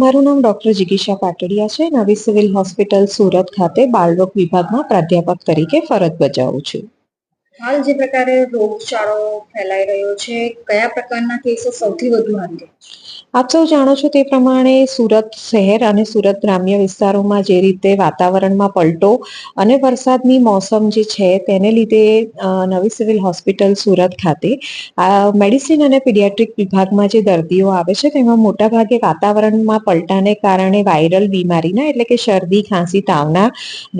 મારું નામ ડોક્ટર જિગીશા પાટડિયા છે. નવી સિવિલ હોસ્પિટલ સુરત ખાતે બાળરોગ વિભાગમાં પ્રાધ્યાપક તરીકે ફરજ બજાવું છું. હાલ જે પ્રકારે રોગચાળો ફેલાઈ રહ્યો છે, કયા પ્રકારના કેસો સૌથી વધુ હાજર આપ સૌ જાણો છો તે પ્રમાણે સુરત શહેર અને સુરત ગ્રામ્ય વિસ્તારોમાં જે રીતે વાતાવરણમાં પલટો અને વરસાદની મોસમ જે છે, તેને લીધે નવી સિવિલ હોસ્પિટલ સુરત ખાતે મેડિસિન અને પીડિયાટ્રિક વિભાગમાં જે દર્દીઓ આવે છે, તેમાં મોટાભાગે વાતાવરણમાં પલટાને કારણે વાયરલ બીમારીના એટલે કે શરદી, ખાંસી, તાવના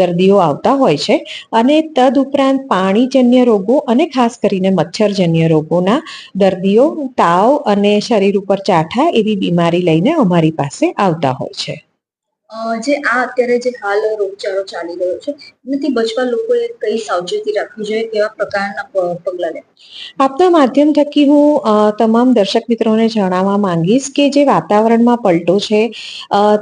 દર્દીઓ આવતા હોય છે. અને તદ ઉપરાંત પાણીજન્ય રોગો અને ખાસ કરીને મચ્છરજન્ય રોગોના દર્દીઓ, તાવ અને શરીર ઉપર ચાઠા એવી બીમારી લઈને અમારી પાસે આવતા હોય છે. જે આ અત્યારે જે હાલ રોગચાળો ચાલી રહ્યો છે, એનાથી બચવા લોકોએ કઈ સાવચેતી રાખવી જોઈએ કેવા પ્રકારના પગલાં લેવા આપના માધ્યમ થકી હું તમામ દર્શક મિત્રોને જણાવવા માંગીશ કે જે વાતાવરણમાં પલટો છે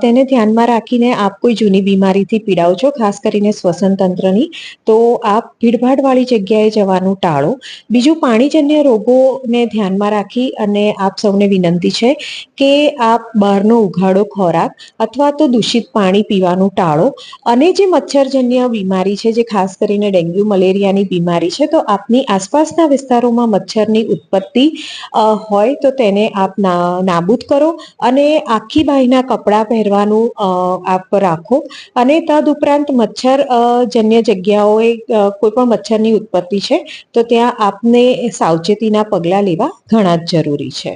તેને ધ્યાનમાં રાખીને આપ કોઈ જૂની બીમારીથી પીડાઓ છો, ખાસ કરીને શ્વસન તંત્રની, તો આપ ભીડભાડવાળી જગ્યાએ જવાનું ટાળો. બીજું, પાણીજન્ય રોગોને ધ્યાનમાં રાખી અને આપ સૌને વિનંતી છે કે આપ બહારનો ઉઘાડો ખોરાક અથવા તો દૂષિત પાણી પીવાનું ટાળો. અને જે મચ્છરજન્ય બીમારી છે, જે ખાસ કરીને ડેન્ગ્યુ, મલેરિયાની બીમારી છે, તો આપની આસપાસના વિસ્તારોમાં મચ્છરની ઉત્પત્તિ હોય તો તેને આપ નાબૂદ કરો અને આખી બાહીના કપડાં પહેરવાનું આપ રાખો. અને તદ ઉપરાંત મચ્છર જન્ય જગ્યાઓએ કોઈ પણ મચ્છરની ઉત્પત્તિ છે, તો ત્યાં આપને સાવચેતીના પગલાં લેવા ઘણા જ જરૂરી છે.